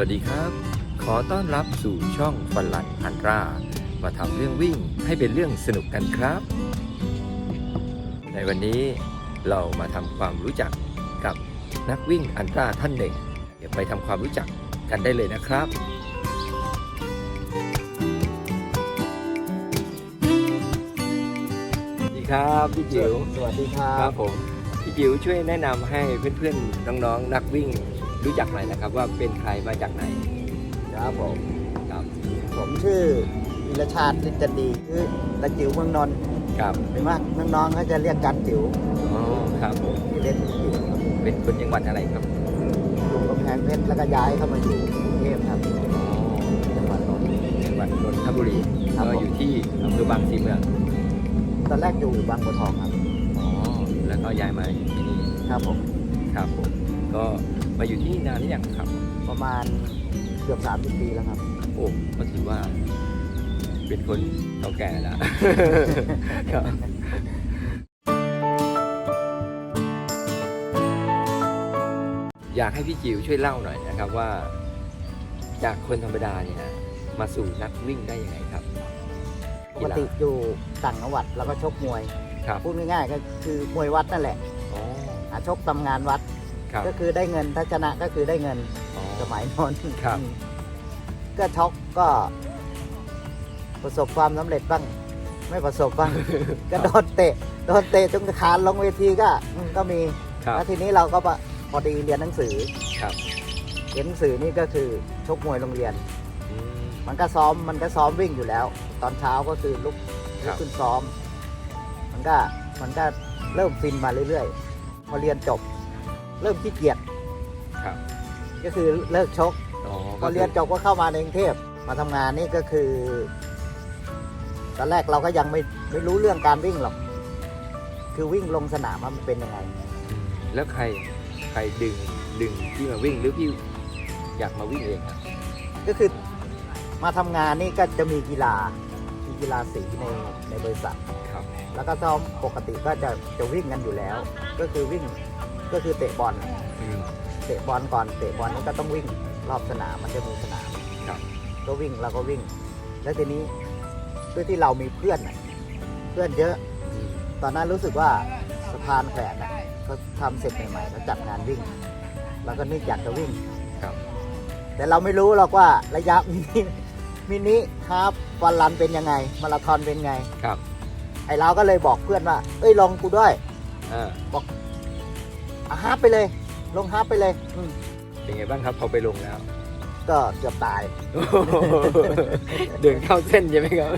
วัสดีครับ ขอต้อนรับสู่ช่องฟันลันอันตรา มาทำเรื่องวิ่งให้เป็นเรื่องสนุกกันครับ ในวันนี้เรามาทำความรู้จักกับนักวิ่งอันตราท่านหนึ่ง เดี๋ยวไปทำความรู้จักกันได้เลยนะครับสวัสดีครับพี่จิ๋วสวัสดีครัครับบผม พี่จิ๋วช่วยแนะนำให้เพื่อนๆน้องๆนักวิ่ง รู้จักหน่อยนะครับว่าเป็นใครมาจากไหนครับผมครับผมชื่อวิรชาติลิจันดีคือตะจิ๋วเมืองนนท์ครับเป็นว่าน้องๆเขาจะเรียกกันจิ๋วอ๋อครับผมเล่นจิ๋วเป็นคนจังหวัดอะไรครับอยู่กำแพงเพชรแล้วก็ย้ายเข้ามาอยู่กรุงเทพครับอ๋อจังหวัดนนท์จังหวัดนนทบุรีครับก็ผมอยู่ที่อำเภอบางสีเมืองตอนแรกอยู่บางบัวทองครับอ๋อแล้วก็ย้ายมาอยู่ที่นี่ครับผมครับผมก็ มาอยู่ที่นี่นานหรือยังครับ ประมาณเกือบ30 ปีแล้วครับ โอ้ก็ถือว่า เป็นคนเก่าแก่แล้ว ครับอยากให้พี่จิ๋วช่วยเล่าหน่อยนะครับว่า จากคนธรรมดาเนี่ยนะมาสู่นักวิ่งได้ยังไงครับปกติอยู่ต่างจังหวัดแล้วก็ชกมวย ครับพูดง่ายๆก็คือมวยวัดนั่นแหละอ๋อหาชกตำงานวัด ครับ ก็คือได้เงินถ้าชนะก็คือได้เงินอ๋อ สมัยนนครับก็ช็อกก็ ประสบความสำเร็จบ้าง ไม่ประสบบ้าง ก็โดนเตะโดนเตะจนขาลงเวทีก็อืมก็มี ครับ แล้วทีนี้เราก็พอดีเรียนหนังสือครับ เรียนหนังสือนี่ก็คือชกมวยโรงเรียน อืม มันก็ซ้อมมันก็ซ้อมวิ่งอยู่แล้ว ตอนเช้าก็คือลุกคลุรักบขึ้นซ้อม มันก็มันก็เริ่มฟินมาเรื่อยๆพอเรียนจบ เริ่มขี้เกียจครับ ก็คือเลิกชกอ๋อพอเรียนจบก็เข้ามาในกรุงเทพมาทำงานนี่ก็คือ ตอนแรกเราก็ยังไม่ไม่รู้เรื่องการวิ่งหรอก คือวิ่งลงสนามว่ามันเป็นยังไงอืมแล้วใครใครดึงดึงพี่มาวิ่งหรือพี่อยากมาวิ่งเองครับก็คือมาทำงานนี่ก็จะมีกีฬามีกีฬาสีในในบริษัท ครับ แล้วก็ซ้อมปกติก็จะจะวิ่งกันอยู่แล้ว ก็คือวิ่ง ก็คือเตะบอลอืม เตะบอลก่อนเตะบอลนี่ก็ต้องวิ่งรอบสนามมันจะมีสนามครับ ก็วิ่งเราก็วิ่ง แล้วทีนี้ด้วยที่เรามีเพื่อนน่ะเพื่อนเยอะอืมตอนนั้นรู้สึกว่าสะพานแขวนน่ะเขาทำเสร็จใหม่ๆเขาจัดงานวิ่งเราก็นึกอยากจะวิ่งครับ แต่เราไม่รู้หรอกว่าระยะมินิมินิฮาฟวันรันเป็นยังไง มาราธอนเป็นไง ครับไอเราก็เลยบอกเพื่อนว่า เอ้ยลองกูด้วยอ่าอ่ะฮาฟไปเลย ลงฮาฟไปเลยอืมเป็นไงบ้างครับพอไปลงแล้ว ก็เกือบตาย เดินเข้าเส้นใช่ไหมครับ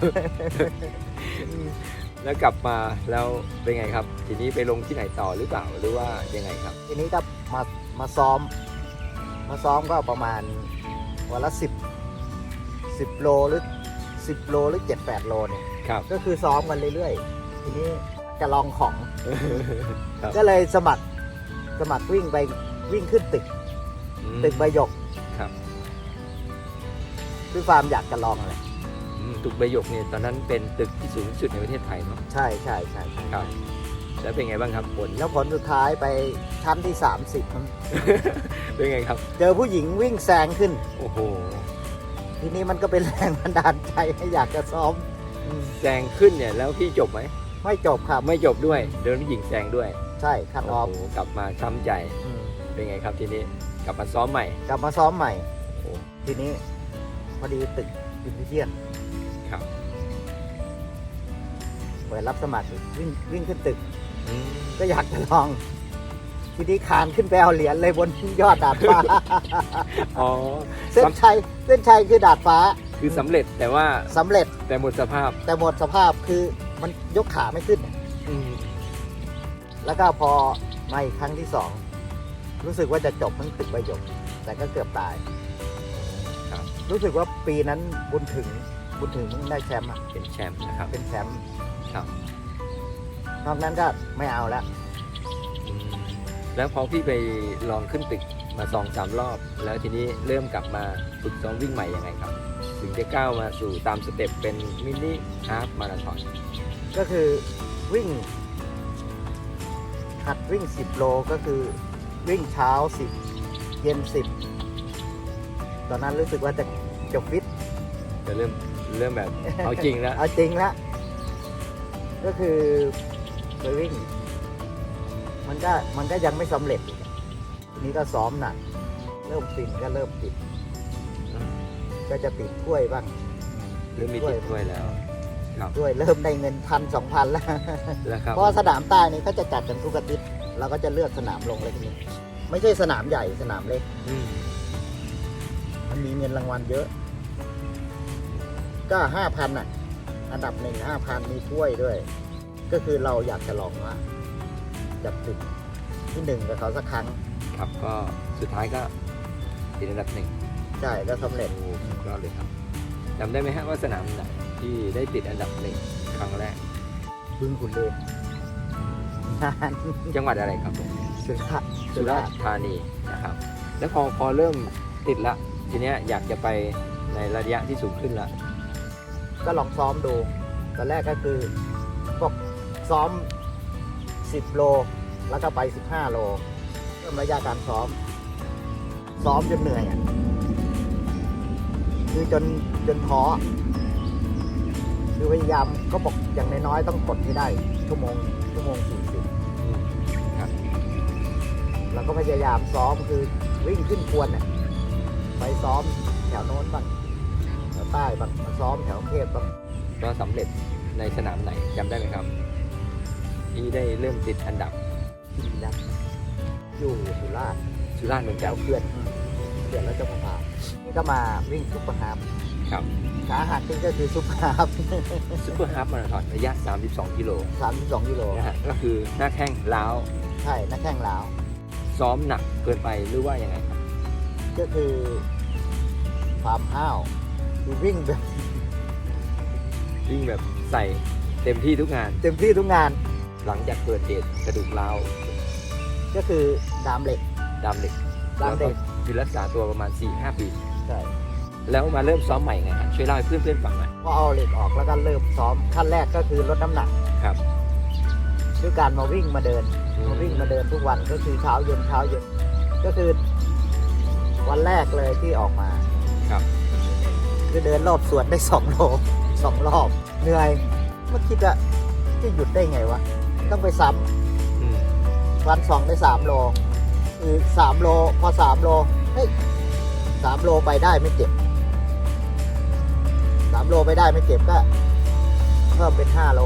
แล้วกลับมาแล้วเป็นไงครับ ทีนี้ไปลงที่ไหนต่อหรือเปล่าหรือว่ายังไงครับ ทีนี้ก็มามาซ้อม มาซ้อมก็ประมาณวันละสิบสิบโลหรือสิบโลหรือเจ็ดแปดโลเนี่ยครับ ก็คือซ้อมกันเรื่อยๆ ทีนี้จะลองของ ครับ ก็เลยสมัคร สมัครวิ่งไปวิ่งขึ้นตึกตึกใบหยกครับด้วยความอยากจะลองเลยอืมตึกใบหยกเนี่ยตอนนั้นเป็นตึกที่สูงที่สุดในประเทศไทยเนาะใช่ใช่ใช่ใช่ครับ แล้วเป็นไงบ้างครับผลแล้วผลสุดท้ายไปชั้นที่ 30มั้งเป็นไงครับ เจอผู้หญิงวิ่งแซงขึ้น โอ้โหทีนี้มันก็เป็นแรงบันดาลใจให้อยากจะซ้อมอืมแซงขึ้นเนี่ยแล้วพี่จบไหมไม่จบครับไม่จบด้วย เดินผู้หญิงแซงด้วย ใช่คัดออฟโอ้โหกลับมาช้ำใจอืมเป็นไงครับทีนี้กลับมาซ้อมใหม่กลับมาซ้อมใหม่ โอ้ทีนี้พอดีตึกอินพิเทียนครับเปิดรับสมัครอีกวิ่งวิ่งขึ้นตึก อืมก็อยากจะลอง ทีนี้คานขึ้นไปเอาเหรียญเลยบนยอดดาดฟ้า อ๋อ เส้นชัยเส้นชัยคือดาดฟ้าคือสำเร็จแต่ว่าสำเร็จแต่หมดสภาพแต่หมดสภาพคือมันยกขาไม่ขึ้น อืม แล้วก็พอมาอีกครั้งที่สองรู้สึกว่าจะจบทั้งตึกใบหยก แต่ก็เกือบตาย ครับรู้สึกว่าปีนั้นบุญถึงบุญถึงได้แชมป์อะเป็นแชมป์นะครับเป็นแชมป์ครับนอกนั้นก็ไม่เอาแล้วอืมแล้วพอพี่ไปลองขึ้นตึกมาสองสามรอบ แล้วทีนี้เริ่มกลับมาฝึกซ้อมวิ่งใหม่ยังไงครับ ถึงจะก้าวมาสู่ตามสเต็ปเป็นมินิฮาฟมาราธอนก็คือวิ่ง หัดวิ่ง 10 โลก็คือวิ่งเช้า 10 เย็น 10 ตอนนั้นรู้สึกว่าจะจบฟิตจะเริ่มเริ่มแบบ เอาจริงแล้วเอาจริงแล้วก็คือไปวิ่ง มันก็มันก็ยังไม่สำเร็จอีกทีนี้ก็ซ้อมหนักเริ่มฟินก็เริ่มติดก็จะติดถ้วยบ้าง เริ่มมีติดถ้วยแล้ว ครับถ้วยเริ่มได้เงินพันสองพันแล้ว แล้วครับเพราะสนามใต้นี่เขาจะจัดกันทุกอาทิตย์เราก็จะเลือกสนามลงเล็กนี้ไม่ใช่สนามใหญ่สนามเล็กอืมมันมีเงินรางวัลเยอะ ก็ห้าพันอะ อันดับหนึ่งห้าพันมีถ้วยด้วย ก็คือเราอยากจะลองว่าจะติดที่หนึ่งกับเขาสักครั้งครับก็สุดท้ายก็ติดอันดับหนึ่งใช่ก็สำเร็จโอ้สุดยอดเลยครับจำได้ไหมฮะว่าสนามไหน ที่ได้ติดอันดับหนึ่งครั้งแรกบึงขุนเลนงานจังหวัดอะไรครับผมสุราษฎร์สุราษฎร์ธานีนะครับ แล้วพอพอเริ่มติดละ ทีเนี้ยอยากจะไปในระยะที่สูงขึ้นละ ก็ลองซ้อมดู ตอนแรกก็คือบอกซ้อม 10 โล แล้วก็ไป 15 โล เริ่มระยะการซ้อม ซ้อมจนเหนื่อยอะคือจนจนท้อ คือพยายามก็บอกอย่างน้อยๆต้องกดให้ได้ ชั่วโมงชั่วโมงสี่สิบอืมครับ เราก็พยายามซ้อมคือวิ่งขึ้นควรน่ะไปซ้อมแถวโน้นบ้างแถวใต้บ้างมาซ้อมแถวกรุงเทพบ้างก็สำเร็จในสนามไหนจำได้ไหมครับ ที่ได้เริ่มติดอันดับที่นะอยู่สุราษฎร์สุราษฎร์เหมือนแถกันวเขื่อนเขื่อนแล้วจะมาพานี่ก็มาวิ่งซุปเปอร์ฮาล์ฟ ครับขาหักนี่ก็คือซุปเปอร์ฮาล์ฟซูเปอร์ฮาล์ฟมาราธอนระยะ 32 กิโลสามสองกิโลนะฮะก็คือหน้าแข้งล้าวใช่นักแข่งลาว ซ้อมหนักเกินไปหรือว่ายังไงครับก็คือความห้าวคือวิ่งแบบวิ่งแบบใส่เต็มที่ทุกงาน เต็มที่ทุกงาน หลังจากเกิดเหตุกระดูกร้าวก็คือดามเหล็ก ดามเหล็กดามเหล็ก แล้วคือรักษาตัวประมาณ 4-5 ปี ใช่ แล้วมาเริ่มซ้อมใหม่ไงฮะช่วยเล่าให้เพื่อนๆฟังหน่อยพอเอาเหล็กออกแล้วก็เริ่มซ้อมขั้นแรกก็คือลดน้ำหนักครับ ด้วยการมาวิ่งมาเดินมาวิ่งมาเดินทุกวันก็คือเช้าเย็นเช้าเย็นก็คือ วันแรกเลยที่ออกมาครับ คือเดินรอบสวนได้สองโลสองรอบเหนื่อยเมื่อคิดว่าจะหยุดได้ไงวะต้องไปซ้อืมำวันสองได้สามโลคือสามโลพอสามโลเฮ้ยสามโลไปได้ไม่เจ็บสามโลไปได้ไม่เจ็บก็เพิ่มเป็นห้าโล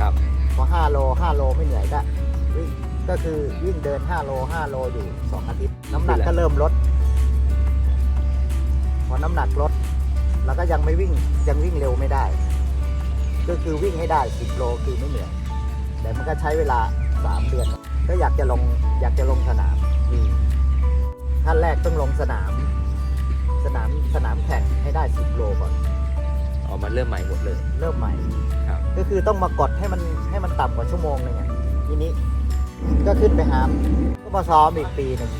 ครับพอห้าโลห้าโลไม่เหนื่อยก็วิ่งก็คือวิ่งเดินห้าโลห้าโลอยู่สองอาทิตย์ น้ำหนักก็เริ่มลดพอน้ำหนักลดเราก็ยังไม่วิ่งยังวิ่งเร็วไม่ได้ ก็คือวิ่งให้ได้สิบโลคือไม่เหนื่อยแต่มันก็ใช้เวลาสามเดือน ก็อยากจะลงอยากจะลงสนามอืมขั้นแรกต้องลงสนาม สนามสนามแข่งให้ได้สิบโลก่อน ออกมาเริ่มใหม่หมดเลย เริ่มใหม่ ครับ ก็คือต้องมากดให้มันให้มันต่ำกว่าชั่วโมงหนึ่งอะทีนี้ก็ขึ้นไปหามก็มาซ้อมอีกปีหนึ่ง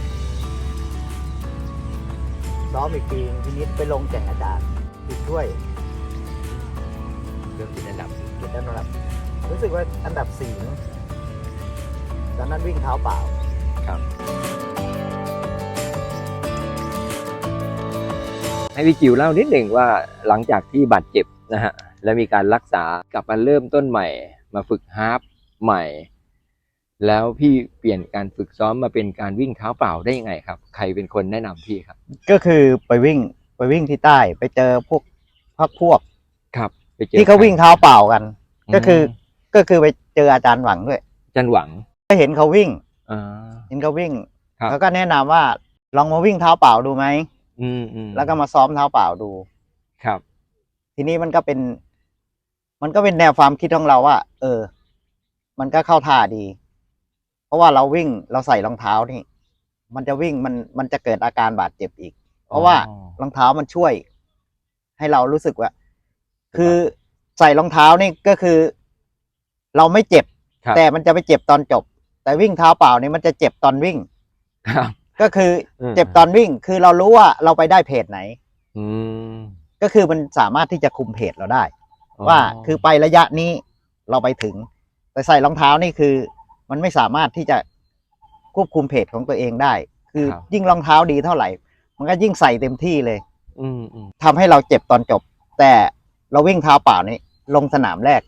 ซ้อมอีกปีหนึ่งทีนี้ไปลงแข่งอาจารย์ติดถ้วยเริ่มติดอันดับติดอันดับ รู้สึกว่าอันดับสี่มั้งตอนนั้นวิ่งเท้าเปล่า ครับ ให้พี่จิวเล่านิดหนึ่งว่าหลังจากที่บาดเจ็บนะฮะแล้วมีการรักษากลับมาเริ่มต้นใหม่ มาฝึกฮาล์ฟใหม่ แล้วพี่เปลี่ยนการฝึกซ้อมมาเป็นการวิ่งเท้าเปล่าได้ยังไงครับ ใครเป็นคนแนะนำพี่ครับ ก็คือไปวิ่งไปวิ่งที่ใต้ไปเจอพวกพักพวกครับไปเจอที่เขาวิ่งเท้าเปล่ากันมก็คือก็คือไปเจออาจารย์หวังด้วยจันหวัง ก็เห็นเขาวิ่งอ่าเห็นเขาวิ่งครับเขาก็แนะนำว่าลองมาวิ่งเท้าเปล่าดูไหม อืมอืมแล้วก็มาซ้อมเท้าเปล่าดู ครับ ทีนี้มันก็เป็น มันก็เป็นแนวความคิดของเราว่า เออ มันก็เข้าท่าดี เพราะว่าเราวิ่งเราใส่รองเท้านี่ มันจะวิ่งมันมันจะเกิดอาการบาดเจ็บอีก เพราะว่าอ๋อรองเท้ามันช่วย ให้เรารู้สึกว่า คือใส่รองเท้านี่ก็คือ เราไม่เจ็บ ครับ แต่มันจะไปเจ็บตอนจบ แต่วิ่งเท้าเปล่านี่มันจะเจ็บตอนวิ่ง ครับ ก็คืออืมเจ็บตอนวิ่งคือเรารู้ว่าเราไปได้เพจไหนอืมก็คือมันสามารถที่จะคุมเพจเราได้ ว่าคือไประยะนี้เราไปถึง แต่ใส่รองเท้านี่คือ มันไม่สามารถที่จะควบคุมเพจของตัวเองได้ คือครับยิ่งรองเท้าดีเท่าไหร่ มันก็ยิ่งใส่เต็มที่เลยอืมอืมทำให้เราเจ็บตอนจบ แต่เราวิ่งเท้าเปล่านี่ลงสนามแรก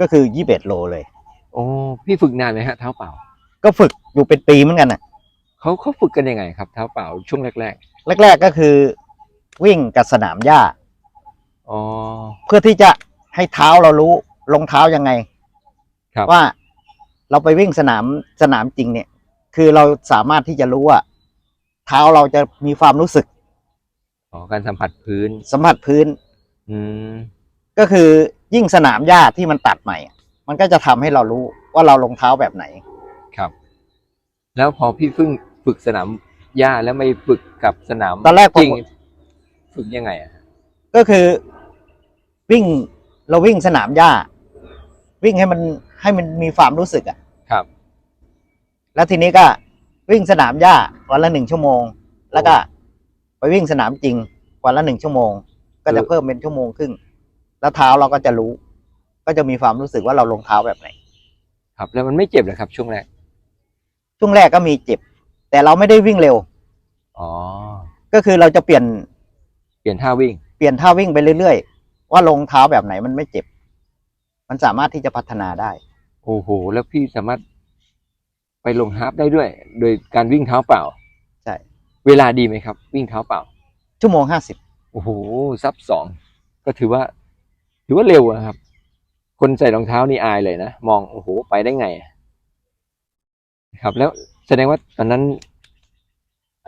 ก็คือยี่สิบเอ็ดโลเลย โอ้พี่ฝึกนานไหมฮะเท้าเปล่า ก็ฝึกอยู่เป็นปีเหมือนกันน่ะ เขาเขาฝึกกันยังไงครับเท้าเปล่าช่วงแรกแรก ๆก็คือวิ่งกับสนามหญ้าๆอ๋อ เพื่อที่จะให้เท้าเรารู้ลงเท้ายังไงครับ ว่าเราไปวิ่งสนามสนามจริงเนี่ย คือเราสามารถที่จะรู้ว่า เท้าเราจะมีความรู้สึกอ๋อการสัมผัสพื้น สัมผัสพื้น อืมก็คือยิ่งสนามหญ้าที่มันตัดใหม่มันก็จะทำให้เรารู้ว่าเราลงเท้าแบบไหน ครับ แล้วพอพี่ฝึก ฝึกสนามหญ้าแล้วไม่ฝึกกับสนามตอนแรกผม จริงฝึกยังไงอะก็คือวิ่งเราวิ่งสนามหญ้า วิ่งให้มันให้มันมีความรู้สึกอะครับ แล้วทีนี้ก็วิ่งสนามหญ้าวันละหนึ่งชั่วโมง แล้วก็ ไปวิ่งสนามจริงวันละหนึ่งชั่วโมง ก็จะเพิ่มเป็นชั่วโมงครึ่งแล้วเท้าเราก็จะรู้ ก็จะมีความรู้สึกว่าเราลงเท้าแบบไหน ครับ แล้วมันไม่เจ็บเหรอครับ ช่วงแรกช่วงแรกก็มีเจ็บ แต่เราไม่ได้วิ่งเร็ว อ๋อ ก็คือเราจะเปลี่ยนเปลี่ยนท่าวิ่ง เปลี่ยนท่าวิ่งไปเรื่อยๆ ว่าลงเท้าแบบไหนมันไม่เจ็บ มันสามารถที่จะพัฒนาได้ โอ้โห แล้วพี่สามารถไปลงฮาล์ฟได้ด้วย โดยการวิ่งเท้าเปล่า ใช่ เวลาดีไหมครับ วิ่งเท้าเปล่า ชั่วโมงห้าสิบโอ้โหซับสองก็ถือว่า ถือว่าเร็วอะครับ คนใส่รองเท้านี่อายเลยนะ มองโอ้โหไปได้ไงอะครับแล้ว แสดงว่าตอนนั้น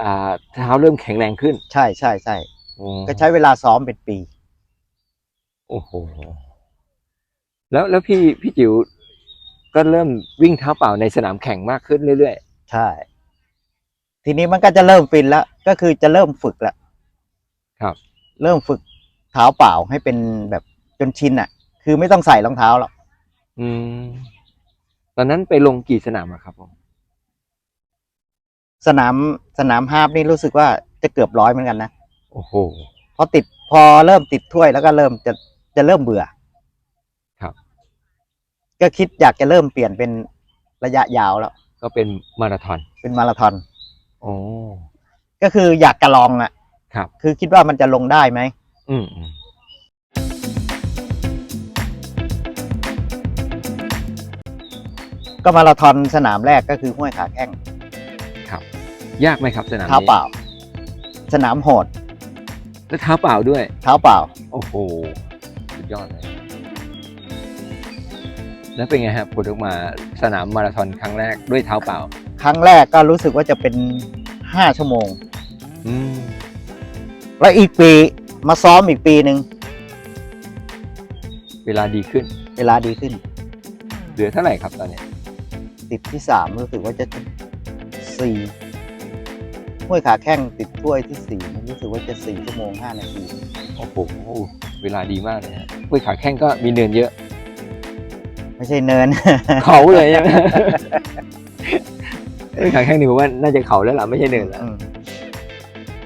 อ่าเท้าเริ่มแข็งแรงขึ้นใช่ใช่ใช่อืมก็ใช้เวลาซ้อมเป็นปี โอ้โหแล้วแล้วพี่พี่จิ๋วก็เริ่มวิ่งเท้าเปล่าในสนามแข่งมากขึ้นเรื่อยใช่ ทีนี้มันก็จะเริ่มฟินแล้ว ก็คือจะเริ่มฝึกแล้วๆครับ เริ่มฝึกเท้าเปล่าให้เป็นแบบจนชินอะ คือไม่ต้องใส่รองเท้าหรอกอืม ตอนนั้นไปลงกี่สนามอะครับผม สนามสนามฮาล์ฟนี่รู้สึกว่าจะเกือบร้อยเหมือนกันนะโอ้โหพอติดพอเริ่มติดถ้วยแล้วก็เริ่มจะจะเริ่มเบื่อ ครับ ก็คิดอยากจะเริ่มเปลี่ยนเป็นระยะยาวแล้ว ก็เป็นมาราธอนเป็นมาราธอนโอ้ก็คืออยากจะลองอะ ครับ คือคิดว่ามันจะลงได้ไหมอืมอืมก็มาราธอนสนามแรกก็คือห้วยขาแข้งครับ ยากไหมครับสนามเท้านี้เปล่า สนามโหดแล้วเท้าเปล่าด้วย เท้าเปล่า โอ้โหสุดยอดเลย แล้วเป็นไงฮะผลออกมาสนามมาราธอนครั้งแรกด้วยเท้าเปล่า ครั้งแรกก็รู้สึกว่าจะเป็นห้าชั่วโมง อืมแล้วอีกปีมาซ้อมอีกปีหนึ่งเวลาดีขึ้น เวลาดีขึ้นเหลือเท่าไหร่ครับตอนนี้ ติดที่สามรู้สึกว่าจะสี่ ห้วยขาแข้งติดถ้วยที่สี่รู้สึกว่าจะสี่ชั่วโมงห้านาทีโอ้โหเวลาดีมากเลยฮะกล้วยขาแข้งก็มีเนินเยอะ ไม่ใช่เนิน เขาเลยใช่ไหมกล้วยขาแข้งนี่ผมว่าน่าจะเขาแล้วล่ะไม่ใช่เนินแล้วอืม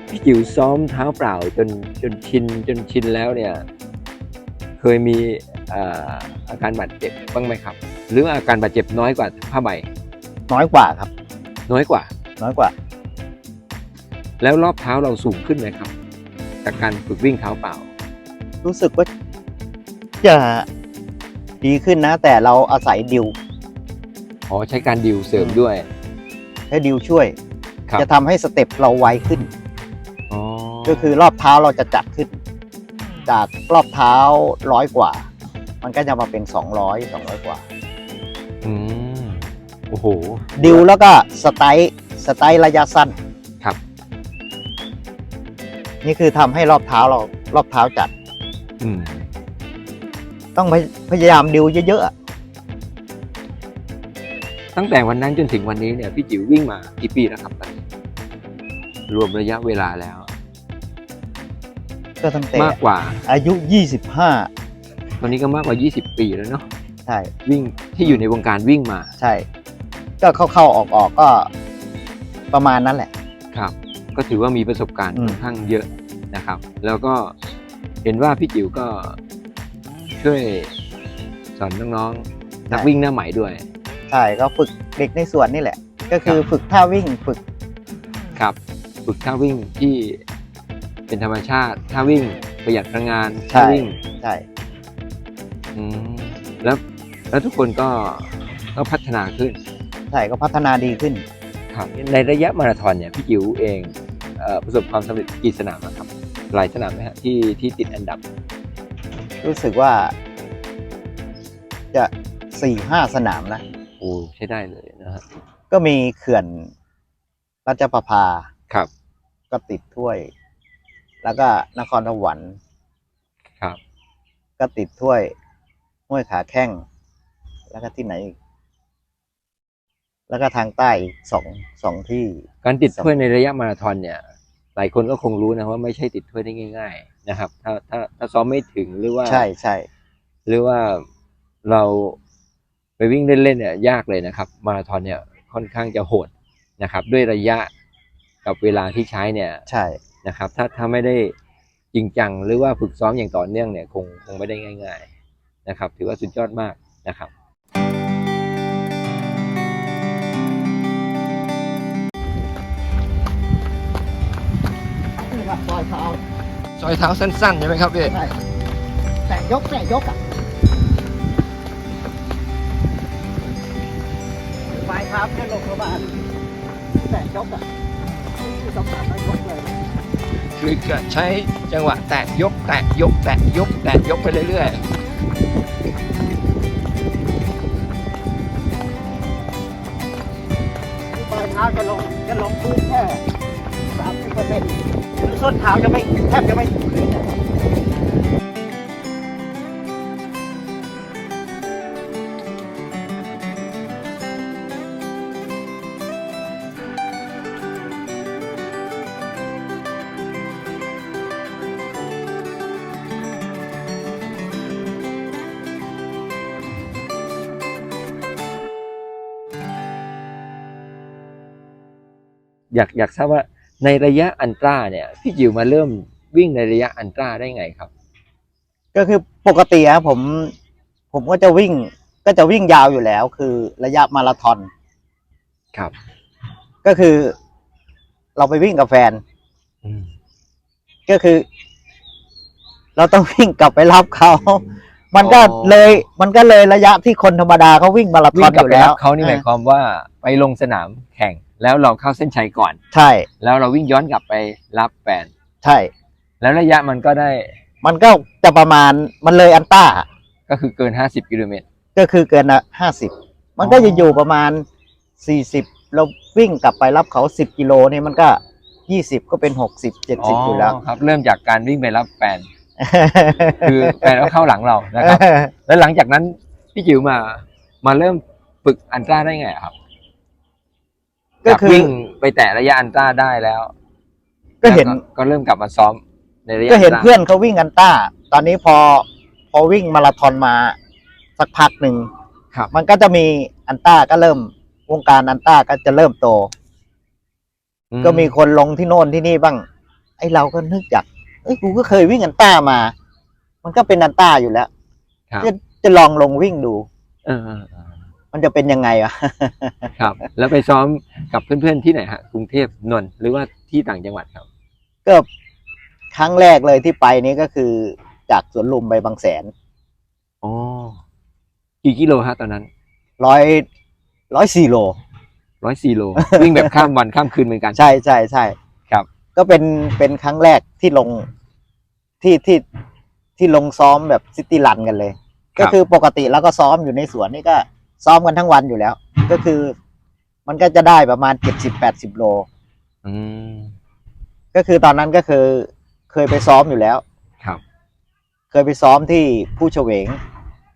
พี่จิ๋วซ้อมเท้าเปล่าจนจนชินจนชินแล้วเนี่ย เคยมีอ่าอาการบาดเจ็บบ้างไหมครับ หรือว่าอาการบาดเจ็บน้อยกว่าผ้าใบน้อยกว่าครับ น้อยกว่า น้อยกว่า แล้วรอบเท้าเราสูงขึ้นไหมครับ จากการฝึกวิ่งเท้าเปล่า รู้สึกว่าจะดีขึ้นนะ แต่เราอาศัยดิวอ๋อใช้การดิวเสริมด้วย ให้ดิวช่วย ครับ จะทำให้สเต็ปเราไวขึ้น อ๋อก็คือรอบเท้าเราจะจัดขึ้น จากรอบเท้าร้อยกว่า มันก็จะมาเป็นสองร้อยสองร้อยกว่า อืมโอ้โหดิวแล้วก็สไตล์สไตล์ระยะสั้นครับ นี่คือทำให้รอบเท้าเรารอบเท้าจัด อืม ต้องพยพยายามดิวเยอะๆอะตั้งแต่วันนั้นจนถึงวันนี้เนี่ยพี่จิ๋ววิ่งมากี่ปีแล้วครับตอนนี้รวมระยะเวลาแล้ว ก็ตั้งแต่มากกว่า อายุ25ตอนนี้ก็มากกว่า20ปีแล้วเนาะใช่วิ่งที่อยู่ในวงการวิ่งมา ใช่ ก็เข้าๆออกๆก็ประมาณนั้นแหละครับ ก็ถือว่ามีประสบการณ์อืมค่อนข้างเยอะนะครับ แล้วก็เห็นว่าพี่จิ๋วก็ช่วยสอนน้องๆนักวิ่งหน้าใหม่ด้วยใช่ก็ฝึกเด็กในสวนนี่แหละ ก็คือครับฝึกท่าวิ่งฝึกครับ ฝึกท่าวิ่งที่เป็นธรรมชาติถ้าวิ่งประหยัดพลังงานใช่ถ้าวิ่งใช่อืมแล้วแล้วทุกคนก็ก็พัฒนาขึ้นใช่ก็พัฒนาดีขึ้นครับ ในระยะมาราธอนเนี่ยพี่จิ๋วเองเอ่อประสบความสำเร็จกี่สนามแล้วครับ หลายสนามไหมฮะที่ที่ติดอันดับรู้สึกว่า จะสี่ห้าสนามนะโอ้ใช้ได้เลยนะฮะก็มีเขื่อนราชประภาครับ ก็ติดถ้วย แล้วก็นครสวรรค์ครับ ก็ติดถ้วยห้วยขาแข้งแล้วก็ที่ไหนอีก แล้วก็ทางใต้อีกสองสองที่ การติดถ้วยในระยะมาราธอนเนี่ย หลายคนก็คงรู้นะว่าไม่ใช่ติดถ้วยได้ง่าย ๆ นะครับ ถ้าถ้าถ้าซ้อมไม่ถึงหรือว่าใช่ใช่หรือว่าเราไปวิ่งเล่นๆเนี่ยยากเลยนะครับ มาราธอนเนี่ยค่อนข้างจะโหดนะครับ ด้วยระยะกับเวลาที่ใช้เนี่ยใช่นะครับ ถ้าถ้าไม่ได้จริงจังหรือว่าฝึกซ้อมอย่างต่อเนื่องเนี่ยคงคงไม่ได้ง่าย ๆ นะครับ ถือว่าสุดยอดมากนะครับ ซอยเท้าซอยเท้าสั้นๆใช่ไหมครับพี่ใช่แต่ยกแต่ยกอะปลายเท้าแค่ลงประมาณแต่ยกอะที่สำคัญไม่ยกเลยคือใช้จังหวะแตะยกแตะยกแตะยกแตะยกไปเรื่อยปลายเท้าจะลงจะลงพื้นแค่สามสิบเปอร์เซ็นต์ ส้นเท้าจะไม่แทบจะไม่ถึงพื้นอยากอยากทราบว่า ในระยะอันตราเนี่ยพี่จิ๋วมาเริ่มวิ่งในระยะอันตราได้ไงครับ ก็คือปกติอะผม ผมก็จะวิ่งก็จะวิ่งยาวอยู่แล้ว คือระยะมาราธอนครับ ก็คือ เราไปวิ่งกับแฟนอืมก็คือ เราต้องวิ่งกลับไปรับเขามันก็อ๋อเลย มันก็เลยระยะที่คนธรรมดาเขาวิ่งมาราธวิ่องนกลัอบยู่ไปแล้รัวบเขานี่หมายความว่าไปลงสนามแข่ง แล้วเราเข้าเส้นชัยก่อน ใช่ แล้วเราวิ่งย้อนกลับไปรับแฟนใช่ แล้วระยะมันก็ได้ มันก็จะประมาณมันเลยอันต้า ก็คือเกิน50กิโลเมตร ก็คือเกินห้าสิบมันก็อ๋อจะอยู่ประมาณสี่สิบเราวิ่งกลับไปรับเขาสิบกิโลนี่มันก็ยี่สิบก็เป็นหกสิบเจ็ดสิบอยู่แล้วครับ เริ่มจากการวิ่งไปรับแฟนคือแฟนก็เข้าหลังเรานะครับ แล้วหลังจากนั้นพี่จิ๋วมามาเริ่มฝึกอันตราได้ไงครับ ก็จากคือ วิ่งไปแตะระยะอันตราได้แล้วก็เห็น แล้วก็เริ่มกลับมาซ้อมในระยะก็เห็นอัตราเพื่อนเขาวิ่งอันต้า ตอนนี้พอพอวิ่งมาราธอนมาสักพักหนึ่ง ครับ มันก็จะมีอันต้าก็เริ่มวงการอันต้าก็จะเริ่มโตอืก็มีคนลงที่โน่นที่นี่บ้าง ไอ้เราก็นึกอยากเอ้ยกูก็เคยวิ่งอันต้ามา มันก็เป็นอันต้าอยู่แล้วครับ จะจะลองลงวิ่งดู เออเออเออมันจะเป็นยังไงวะ ครับ แล้วไปซ้อม กับเพื่อนๆที่ไหนฮะกรุงเทพนนท์หรือว่าที่ต่างจังหวัดครับ ก็ครั้งแรกเลยที่ไปนี้ก็คือจากสวนลุมไปบางแสนอ๋อกี่กิโลฮะตอนนั้นร้อยร้อยสี่โลร้อยสี่โล วิ่งแบบข้ามวันข้ามคืนเหมือนกัน ใช่ใช่ใช่ครับ ก็เป็นเป็นครั้งแรกที่ลงที่ที่ที่ลงซ้อมแบบซิตี้รันกันเลย ก็คือปกติแล้วก็ซ้อมอยู่ในสวนนี่ก็ซ้อมกันทั้งวันอยู่แล้ว ก็คือ มันก็จะได้ประมาณเจ็ดสิบแปดสิบโล อืม ก็คือตอนนั้นก็คือเคยไปซ้อมอยู่แล้ว ครับ เคยไปซ้อมที่ผู้เฉวง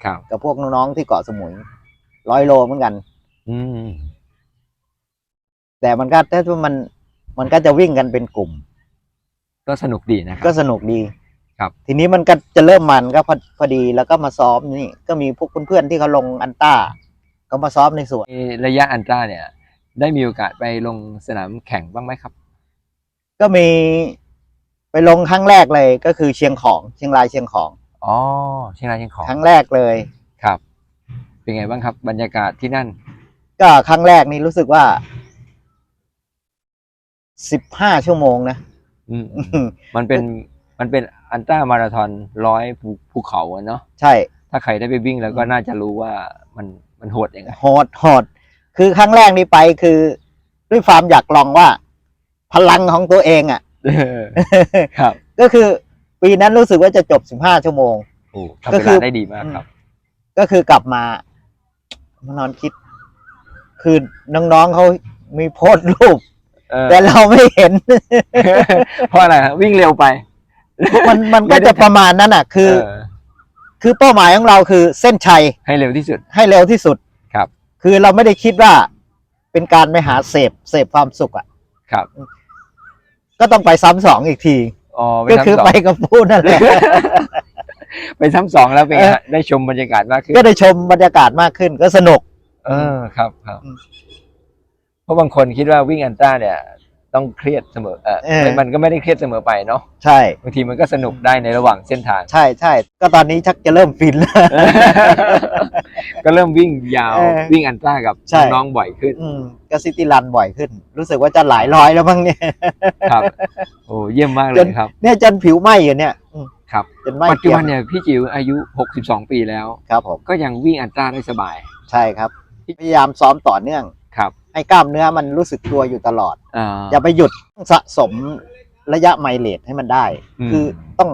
ครับ กับพวกน้องๆที่เกาะสมุยร้อยโลเหมือนกัน อืม แต่มันก็ถ้าว่ามันมันก็จะวิ่งกันเป็นกลุ่ม ก็สนุกดีนะครัก็บ สนุกดีครับ ทีนี้มันก็จะเริ่มมันก็พอพอดีแล้วก็มาซ้อมนี่ ก็มีพวกเพื่อนๆที่เขาลงอันต้า ก็มาซ้อมในสวน ในระยะอันตราเนี่ย ได้มีโอกาสไปลงสนามแข่งบ้างไหมครับ ก็มีไปลงครั้งแรกเลยก็คือเชียงของเชียงรายเชียงของอ๋อเชียงรายเชียงของครั้งแรกเลยครับ เป็นไงบ้างครับ บรรยากาศที่นั่น ก็ครั้งแรกนี่รู้สึกว่าสิบห้าชั่วโมงนะอืมมันเป็นมันเป็นอันต้ามาราธอนร้อยภูภูเขาอะเนาะใช่ ถ้าใครได้ไปวิ่งแล้วก็น่าจะรู้ว่ามันมันโหดยังไงโหดโหด คือครั้งแรกนี่ไปคือด้วยความอยากลองว่า พลังของตัวเองอะครับ ก็คือปีนั้นรู้สึกว่าจะจบสิบห้าชั่วโมงโอ้ก็ทำเวคืลาอได้ดีมากครับ ก็คือกลับมามานอนคิด คือน้องๆเขามีโพสต์รูปเออแต่เราไม่เห็น เพราะอะไรฮะวิ่งเร็วไป มันมันไม่ก็ได้จะประมาณนั้นอะ คือเออคือเป้าหมายของเราคือเส้นชัยให้เร็วที่สุด ให้เร็วที่สุด ครับคือเราไม่ได้คิดว่าเป็นการไปหาเสพเสพความสุขอะ ครับ ก็ต้องไปซ้ำสองอีกที อ๋อไปก็คือซ้ำสองไปกับพูดนั่นแหละ ไปซ้ำสองแล้วเป็นไงเออฮะได้ชมบรรยากาศมากขึ้นก็ได้ชมบรรยากาศมากขึ้นก็สนุก เออครับครับอืมเพราะบางคนคิดว่าวิ่งอันต้าเนี่ย ต้องเครียดเสมอเออเออ มันก็ไม่ได้เครียดเสมอไปเนาะใช่ บางทีมันก็สนุกได้ในระหว่างเส้นทาง ใช่ใช่ก็ตอนนี้ชักจะเริ่มฟินแล้ว ก็เริ่มวิ่งยาวเออวิ่งอันต้ากับใช่ น้องๆบ่อยขึ้นอืมก็ซิตี้รันบ่อยขึ้น รู้สึกว่าจะหลายร้อยแล้วมั้งเนี่ย ครับ โอ้เยี่ยมมากเลจยน ครับ เนี่ยจนผิวไหม้อยู่เนี่ยอืมครับ จนไหม้ปัจจุเกรียบันมเนี่ยพี่จิ๋วอายุ 62 ปีแล้ว ครับผมก็ยังวิ่งอันต้าได้สบาย ใช่ครับ พยายามซ้อมต่อเนื่องครับ ให้กล้ามเนื้อมันรู้สึกตัวอยู่ตลอด อ่า อย่าไปหยุดสะสมระยะไมเลทให้มันได้ อืม คือต้อง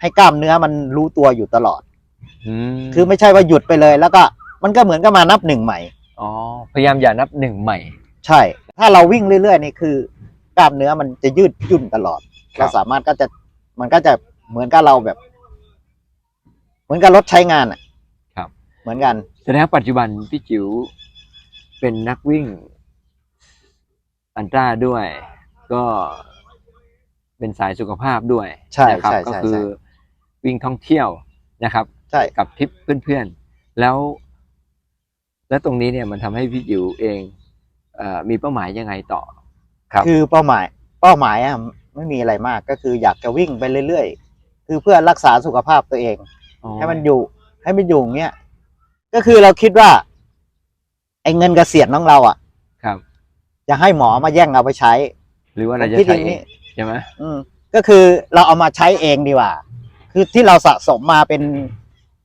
ให้กล้ามเนื้อมันรู้ตัวอยู่ตลอด มคือไม่ใช่ว่าหยุดไปเลย แล้วก็มันก็เหมือนกับมานับหนึ่งใหม่ อ๋อพยายามอย่านับหนึ่งใหม่ ใช่ ถ้าเราวิ่งเรื่อยๆนี่คือกล้ามเนื้อมันจะยืดหยุ่นตลอดครับ เราสามารถก็จะมันก็จะเหมือนกับเราแบบ เหมือนกับรถใช้งานอะครับ เหมือนกัน แสดงว่าปัจจุบันพี่จิ๋ว เป็นนักวิ่งอันต้าด้วย ก็เป็นสายสุขภาพด้วยใช่นะครับใช่ก็ใช่คือใช่วิ่งท่องเที่ยวนะครับใช่กับทริปเพื่อนๆ แล้ว แล้วตรงนี้เนี่ยมันทำให้พี่จิ๋วเองเออมีเป้าหมายยังไงต่อ ครับ คือเป้าหมาย เป้าหมายอะไม่มีอะไรมากก็คืออยากจะวิ่งไปเรื่อยๆ คือเพื่อรักษาสุขภาพตัวเอง ให้มันอยู่ ให้มันอยู่อย่างเงี้ยก็คือเราคิดว่า ไอ้เงินเกษียณของเราอะ ครับ จะให้หมอมาแย่งเอาไปใช้ หรือว่าเราจะคิดอใช้ย่างเอนี้งใช่ไหมอืมก็คือเราเอามาใช้เองดีกว่า คือที่เราสะสมมาเป็น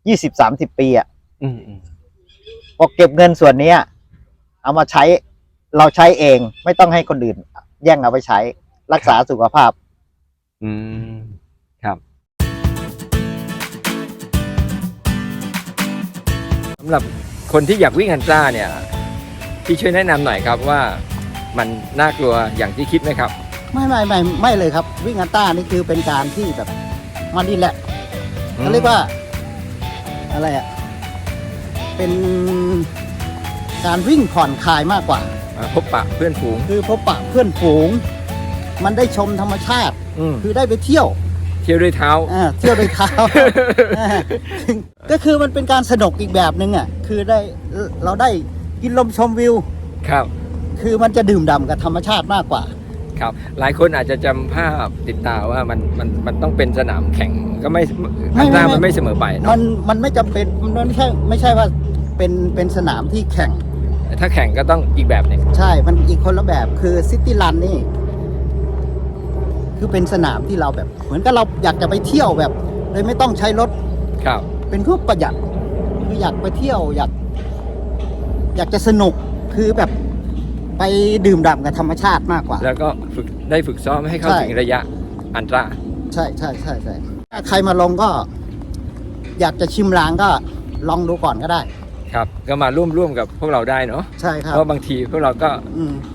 ยี่สิบสามสิบปีอะอืมอืมพอเก็บเงินส่วนเนี้ย เอามาใช้เราใช้เองไม่ต้องให้คนอื่น แย่งเอาไปใช้รักษาสุขภาพ อืมครับสำหรับ คนที่อยากวิ่งอันต้าเนี่ยพี่ช่วยแนะนำหน่อยครับว่ามันน่ากลัวอย่างที่คิดไหมครับ ไม่ไม่ไม่ไม่เลยครับ วิ่งอันต้านี่คือเป็นการที่แบบมันดีแหละเขาเรียกว่า อะไรอะเป็นการวิ่งผ่อนคลายมากกว่าอ่าพบปะเพื่อนฝูง คือพบปะเพื่อนฝูง มันได้ชมธรรมชาติอืมคือได้ไปเที่ยว เที่ยวด้วยเท้า อ่าเที่ยวโดยเท้า อ่าก็คือมันเป็นการสนุกอีกแบบหนึ่งอะคือได้เราได้กินลมชมวิว ครับ คือมันจะดื่มด่ำกับธรรมชาติมากกว่า ครับ หลายคนอาจจะจำภาพติดตาว่ามันมันมันต้องเป็นสนามแข่งก็ไม่ไม่อันต้าไม่ มันไม่เสมอไปมัเนาะนมันไม่จำเป็นมันไม่ใช่ไม่ใช่ว่าเป็นเป็นสนามที่แข่งแต่ถ้าแข่งก็ต้องอีกแบบหนึ่งใช่ มันอีกคนละแบบคือซิตี้รันนี่ คือเป็นสนามที่เราแบบ เหมือนกับเราอยากจะไปเที่ยวแบบเลยไม่ต้องใช้รถครับ เป็นเพื่อประหยัดคืออยากไปเที่ยวอยาก อยากจะสนุกคือแบบไปดื่มด่ำกับธรรมชาติมากกว่า แล้วก็ฝึกได้ฝึกซ้อมให้เข้าใช่ ถึงระยะอันตรา ใช่ใช่ใช่ใช่ถ้าใครมาลงก็ อยากจะชิมลางก็ลองดูก่อนก็ได้ ครับ ก็มาร่วมร่วมกับพวกเราได้เนาะใช่ครับเพราะบางทีพวกเราก็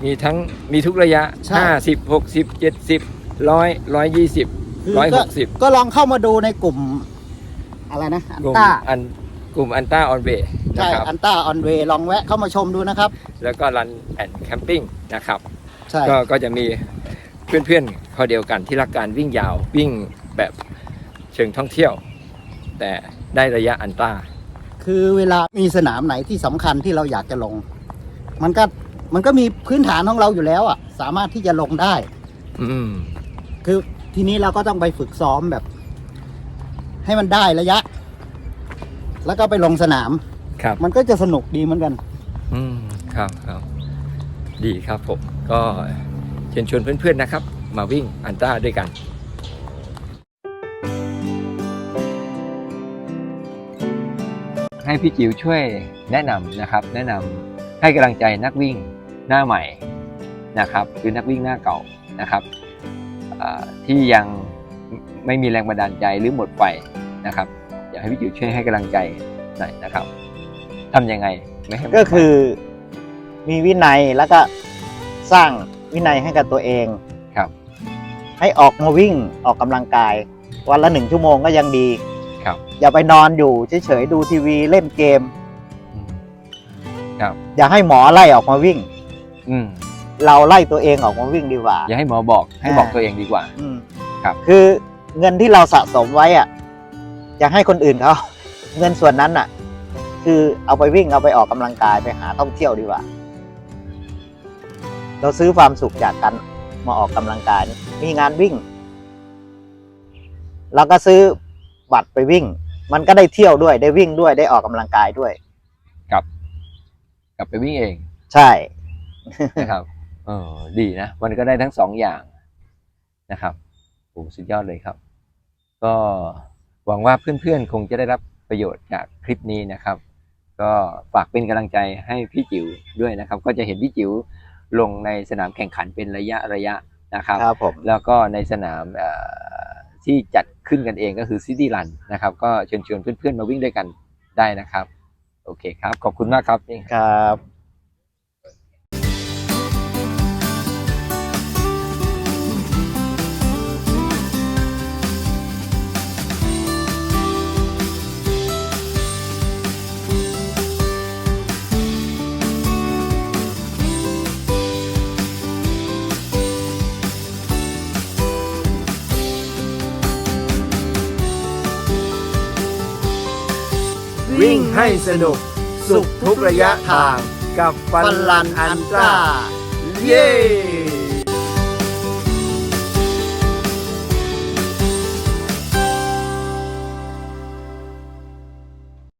มีทั้งมีทุกระยะ ใช่ 50 60 70 ร้อยร้อยยี่สิบคือร้อยก็หกสิบก็ลองเข้ามาดูในกลุ่ม อะไรนะอันกลุ่มต้าอันกลุ่มอันต้าออนเวย์นะใช่ครับ อันต้าออนเวลองแวะเข้ามาชมดูนะครับ แล้วก็รันแอนแคมปิ้งนะครับ ใช่ ก็ก็จะมีเพื่อนๆเขาเดียวกันที่รักการวิ่งยาววิ่งแบบเชิงท่องเที่ยว แต่ได้ระยะอันตราคือเวลามีสนามไหนที่สำคัญที่เราอยากจะลง มันก็มันก็มีพื้นฐานของเราอยู่แล้วอะ สามารถที่จะลงได้ อืม คือทีนี้เราก็ต้องไปฝึกซ้อมแบบ ให้มันได้ระยะ แล้วก็ไปลงสนาม ครับมันก็จะสนุกดีเหมือนกัน อืมครับครับ ดีครับผม ก็เชิญชวนเพื่อนๆนะครับ มาวิ่งอันตราด้วยกัน ให้พี่จิ๋วช่วยแนะนำนะครับ แนะนำให้กำลังใจนักวิ่งหน้าใหม่นะครับ คือนักวิ่งหน้าเก่านะครับอ่า ที่ยังไม่มีแรงบันดาลใจหรือหมดไฟนะครับ อยากให้พี่จิ๋วช่วยให้กำลังใจหน่อยนะครับทำยังไงไม่ให้หมดไฟก็คือมีวินัยแล้วก็สร้างวินัยให้กับตัวเอง ครับ ให้ออกมาวิ่งออกกำลังกาย วันละหนึ่งชั่วโมงก็ยังดีครับ อย่าไปนอนอยู่เฉยๆดูทีวีเล่นเกมอืมครับ อย่าให้หมอไล่ออกมาวิ่ง อืม เราไล่ตัวเองออกมาวิ่งดีกว่า อย่าให้หมอบอกให้อ่าบอกตัวเองดีกว่า อืมครับ คือเงินที่เราสะสมไว้อะจะให้คนอื่นเขาเงินส่วนนั้นอะ คือเอาไปวิ่งเอาไปออกกำลังกายไปหาท่องเที่ยวดีกว่า เราซื้อความสุขจากการมาออกกำลังกาย มีงานวิ่งเราก็ซื้อบัตรไปวิ่ง มันก็ได้เที่ยวด้วยได้วิ่งด้วยได้ออกกำลังกายด้วย กลับ กลับไปวิ่งเอง ใช่นะครับ เออดีนะ มันก็ได้ทั้งสองอย่างนะครับโอ้สุดยอดเลยครับ ก็หวังว่าเพื่อนๆ คงจะได้รับประโยชน์จากคลิปนี้นะครับ ก็ฝากเป็นกำลังใจให้พี่จิ๋วด้วยนะครับ ก็จะเห็นพี่จิ๋วลงในสนามแข่งขันเป็นระยะระยะนะครับครับผมแล้วก็ในสนามเอ่อที่จัดขึ้นกันเองก็คือซิตี้รันนะครับ ก็เชิญชวนเพื่อนๆ มาวิ่งด้วยกันได้นะครับ โอเคครับ ขอบคุณมากครับนี่ครับ ให้สนุก สุขทุกระยะทางกับฟันลันอันตราเย้